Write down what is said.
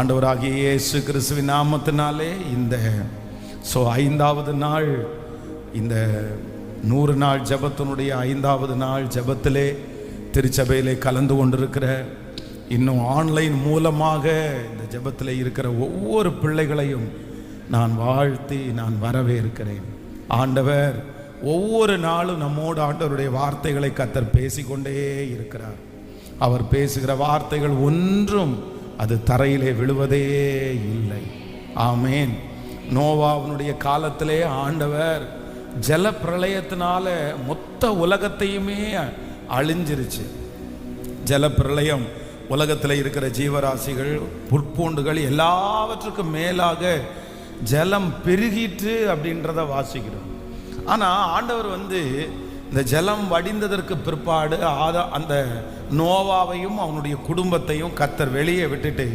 ஆண்டவராகிய இயேசு கிறிஸ்துவின் நாமத்தினாலே இந்த ஸோ ஐந்தாவது நாள் இந்த நூறு நாள் ஜெபத்தினுடைய ஐந்தாவது நாள் ஜபத்திலே திருச்சபையிலே கலந்து கொண்டிருக்கிற இன்னும் ஆன்லைன் மூலமாக இந்த ஜெபத்தில் இருக்கிற ஒவ்வொரு பிள்ளைகளையும் நான் வாழ்த்தி நான் வரவேற்கிறேன். ஆண்டவர் ஒவ்வொரு நாளும் நம்மோடு ஆண்டவருடைய வார்த்தைகளை கத்தர் பேசிக்கொண்டே இருக்கிறார். அவர் பேசுகிற வார்த்தைகள் ஒன்றும் அது தரையிலே விழுவதே இல்லை. ஆமேன். நோவாவினுடைய காலத்திலே ஆண்டவர் ஜல பிரளயத்தினால மொத்த உலகத்தையுமே அழிஞ்சிருச்சு. ஜல பிரளயம் உலகத்தில் இருக்கிற ஜீவராசிகள் புற்பூண்டுகள் எல்லாவற்றுக்கும் மேலாக ஜலம் பெருகிட்டு அப்படின்றத வாசிக்கிறோம். ஆனால் ஆண்டவர் வந்து இந்த ஜலம் வடிந்ததற்கு பிற்பாடு ஆதா அந்த நோவாவையும் அவனுடைய குடும்பத்தையும் கத்தர் வெளியே விட்டுட்டு